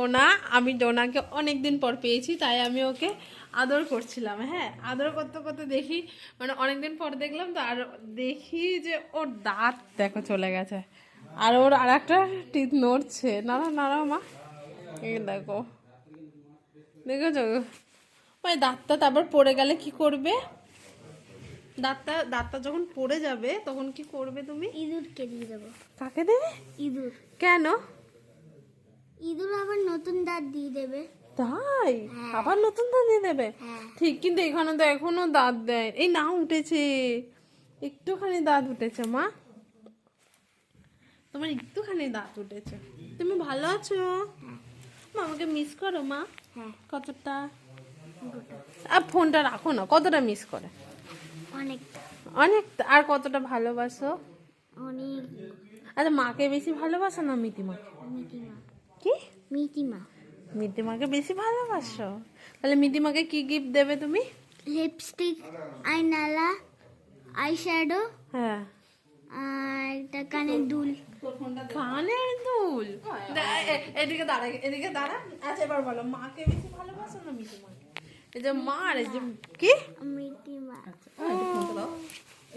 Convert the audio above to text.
ডোনা আমি ডোনাকে অনেক দিন পর পেয়েছি তাই আমি ওকে আদর করছিলাম হ্যাঁ। আদর করতে করতে দেখি মানে অনেক দিন পর দেখলাম তো আর দেখি যে ওর দাঁত দেখো চলে গেছে আর ওর আর একটা টিথ নড়ছে। নাড়া নাড়া মা। এই দেখো দেখেছ? ওই দাঁতটা তারপর পড়ে গেলে কি করবে? দাঁতটা দাঁতটা যখন পড়ে যাবে তখন কি করবে তুমি? ইঁদুরকে দিয়ে দেবো। কাকে দেবে? ইঁদুর। কেন? ইঁদুর আবার নতুন দাঁত দিয়ে দেবে। তাই? আবার নতুন দাঁত দিয়ে দেবে? হ্যাঁ। ঠিক কিন্তু এখানে তো এখনও দাঁত দেয়। এই না উঠেছে। একটুখানি দাঁত উঠেছে মা। তোমার একটুখানি দাঁত উঠেছে। তুমি ভালো আছো? মা আমাকে মিস করো মা। হ্যাঁ। কতটা? আর ফোনটা রাখো না কতটা মিস করে? অনেকটা। অনেক আর কতটা ভালোবাসো? অনেক। আচ্ছা মাকে বেশি ভালোবাসো না মিতিমাকে? মিটিমা কি মিটিমা মিতিমাকে বেশি ভালোবাসো? তাহলে মিতিমাকে কি গিফট দেবে তুমি? লিপস্টিক আইনালা আই শ্যাডো হ্যাঁ। আর একটা কানের দুল। কানের দুল? এদিকে দাঁড়া এদিকে দাঁড়া। আচ্ছা এবার বলো মাকে বেশি ভালোবাসো না মিতিমাকে? এই যে মা আর এই যে কি?